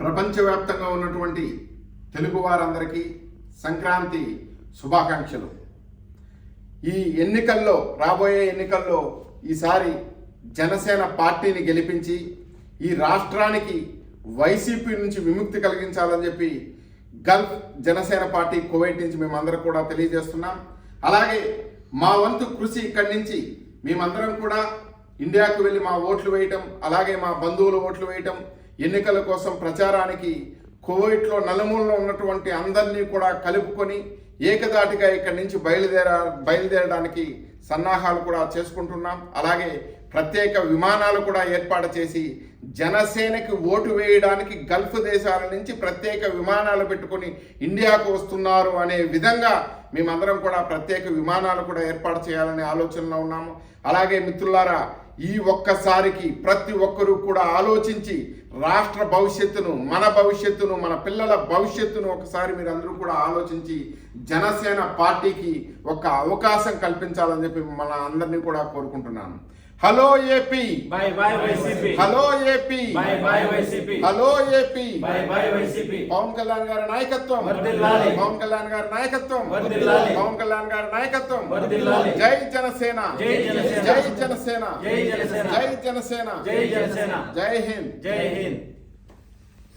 ప్రపంచవ్యాప్తంగా ఉన్నటువంటి తెలుగు వారందరికీ సంక్రాంతి శుభాకాంక్షలు. ఈ ఎన్నికల్లో రాబోయే ఎన్నికల్లో ఈసారి జనసేన పార్టీని గెలిపించి ఈ రాష్ట్రానికి వైసీపీ నుంచి విముక్తి కలిగించాలని చెప్పి గల్ఫ్ జనసేన పార్టీ కువైట్ నుంచి మేమందరం కూడా తెలియజేస్తున్నాం. అలాగే మా వంతు కృషి ఇక్కడి నుంచి మేమందరం కూడా ఇండియాకు వెళ్ళి మా ఓట్లు వేయటం అలాగే మా బంధువుల ఓట్లు వేయటం ఎన్నికల కోసం ప్రచారానికి కోవిట్లో నలుమూలలో ఉన్నటువంటి అందరినీ కూడా కలుపుకొని ఏకదాటిగా ఇక్కడి నుంచి బయలుదేర బయలుదేరడానికి సన్నాహాలు కూడా చేసుకుంటున్నాం. అలాగే ప్రత్యేక విమానాలు కూడా ఏర్పాటు చేసి జనసేనకి ఓటు వేయడానికి గల్ఫ్ దేశాల నుంచి ప్రత్యేక విమానాలు పెట్టుకొని ఇండియాకు వస్తున్నారు అనే విధంగా మేమందరం కూడా ప్రత్యేక విమానాలు కూడా ఏర్పాటు చేయాలనే ఆలోచనలో ఉన్నాము. అలాగే మిత్రులారా ఈ ఒక్కసారికి ప్రతి ఒక్కరూ కూడా ఆలోచించి రాష్ట్ర భవిష్యత్తును మన భవిష్యత్తును మన పిల్లల భవిష్యత్తును ఒకసారి మీరు అందరూ కూడా ఆలోచించి జనసేన పార్టీకి ఒక అవకాశం కల్పించాలని చెప్పి మన అందరినీ కూడా కోరుకుంటున్నాను. Hello AP. Bye bye YCP. Hello AP. Bye bye YCP. Hello AP. Bye bye YCP. Pawan Kalyan గారి నాయకత్వం. వర్ధిల్లాలి. పవన్ కళ్యాణ్ గారి నాయకత్వం. వర్ధిల్లాలి. పవన్ కళ్యాణ్ గారి నాయకత్వం. వర్ధిల్లాలి. జై జనసేన. జై జనసేన. జై జనసేన. జై జనసేన. జై జనసేన. జై జనసేన. జై హింద్. జై హింద్.